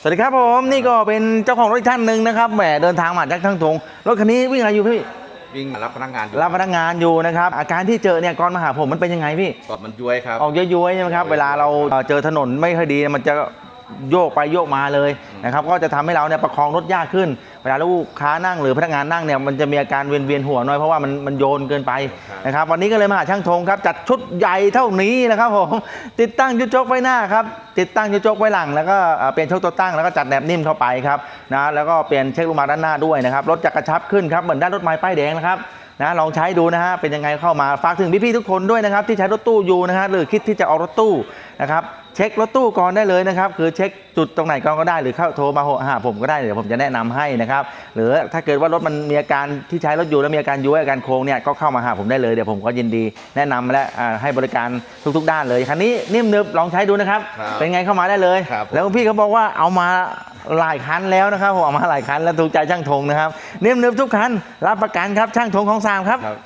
สวัสดีครับผมนี่ก็เป็นเจ้าของรถอีกท่านหนึ่งนะครับแหมเดินทางมาจากทั้งทงรถคันนี้วิ่งอะไรอยู่พี่วิ่งรับพนักงานอยู่รับพนักงานอยู่นะครับอาการที่เจอเนี่ยก่อนมาหาผมมันเป็นยังไงพี่กดมันย้วยครับออกย้อยๆใช่ไหมครับเวลาเราเอ่อเจอถนนไม่ค่อยดีมันจะ โยกไปโยกมาเลยนะครับก็จะทำให้เราเนี่ยประคองรถยากขึ้นเวลาลูกค้านั่งหรือพนักงานนั่งเนี่ยมันจะมีอาการเวียนเวียนหัวน้อยเพราะว่ามันมันโยนเกินไปนะครับวันนี้ก็เลยมาหาช่างธงครับจัดชุดใหญ่เท่านี้นะครับผมติดตั้งยุดโจกไว้หน้าครับติดตั้งยุดโจกไว้หลัง แล้วก็เอ่อเปลี่ยนโชคตัวตั้งแล้วก็จัดแหนบนิ่มเข้าไปครับนะแล้วก็เปลี่ยนเช็คลูกมาด้านหน้าด้วยนะครับรถจะกระชับขึ้นครับเหมือนด้านรถไม้ป้ายแดงนะครับ นะลองใช้ดูนะฮะเป็นยังไงเข้ามาฝากถึงพี่ๆทุกคนด้วยนะครับที่ใช้รถตู้อยู่นะฮะหรือคิดที่จะเอารถตู้นะครับเช็ครถตู้ก่อนได้เลยนะครับคือเช็คจุดตรงไหนก่อนก็ได้หรือเข้าโทรมาหาผมก็ได้เดี๋ยวผมจะแนะนำให้นะครับหรือถ้าเกิดว่ารถมันมีอาการที่ใช้รถอยู่แล้วมีอาการย้วยอาการโค้งเนี่ยก็เข้ามาหาผมได้เลยเดี๋ยวผมก็ยินดีแนะนำและอ่าให้บริการทุก ๆ ด้านเลยคันนี้นิ่มนึบลองใช้ดูนะครับครับเป็นไงเข้ามาได้เลยครับแล้วพี่เขาบอกว่าเอามา หลายคันแล้วนะครับผมเอามาหลายคันแล้วถูกใจช่างธงนะครับเนื้อเนึบทุกคันรับประกันครับช่างธงของสามครับครับ